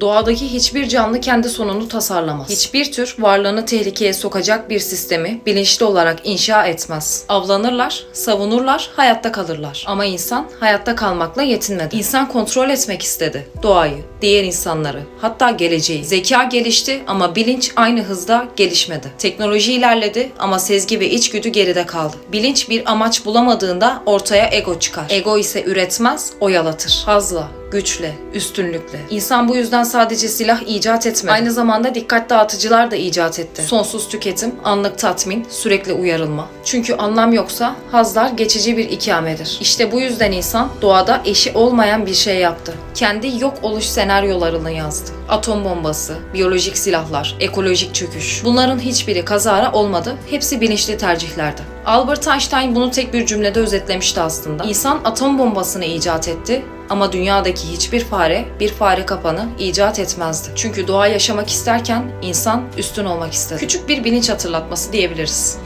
Doğadaki hiçbir canlı kendi sonunu tasarlamaz. Hiçbir tür varlığını tehlikeye sokacak bir sistemi bilinçli olarak inşa etmez. Avlanırlar, savunurlar, hayatta kalırlar. Ama insan hayatta kalmakla yetinmedi. İnsan kontrol etmek istedi. Doğayı, diğer insanları, hatta geleceği. Zeka gelişti ama bilinç aynı hızda gelişmedi. Teknoloji ilerledi ama sezgi ve içgüdü geride kaldı. Bilinç bir amaç bulamadığında ortaya ego çıkar. Ego ise üretmez, oyalatır. Hazla, güçle, üstünlükle. İnsan bu yüzden sadece silah icat etmedi. Aynı zamanda dikkat dağıtıcılar da icat etti. Sonsuz tüketim, anlık tatmin, sürekli uyarılma. Çünkü anlam yoksa hazlar geçici bir ikamedir. İşte bu yüzden insan doğada eşi olmayan bir şey yaptı. Kendi yok oluş senaryolarını yazdı. Atom bombası, biyolojik silahlar, ekolojik çöküş. Bunların hiçbiri kazara olmadı. Hepsi bilinçli tercihlerdi. Albert Einstein bunu tek bir cümlede özetlemişti aslında. İnsan atom bombasını icat etti ama dünyadaki hiçbir fare bir fare kapanı icat etmezdi. Çünkü doğa yaşamak isterken insan üstün olmak istedi. Küçük bir bilinç hatırlatması diyebiliriz.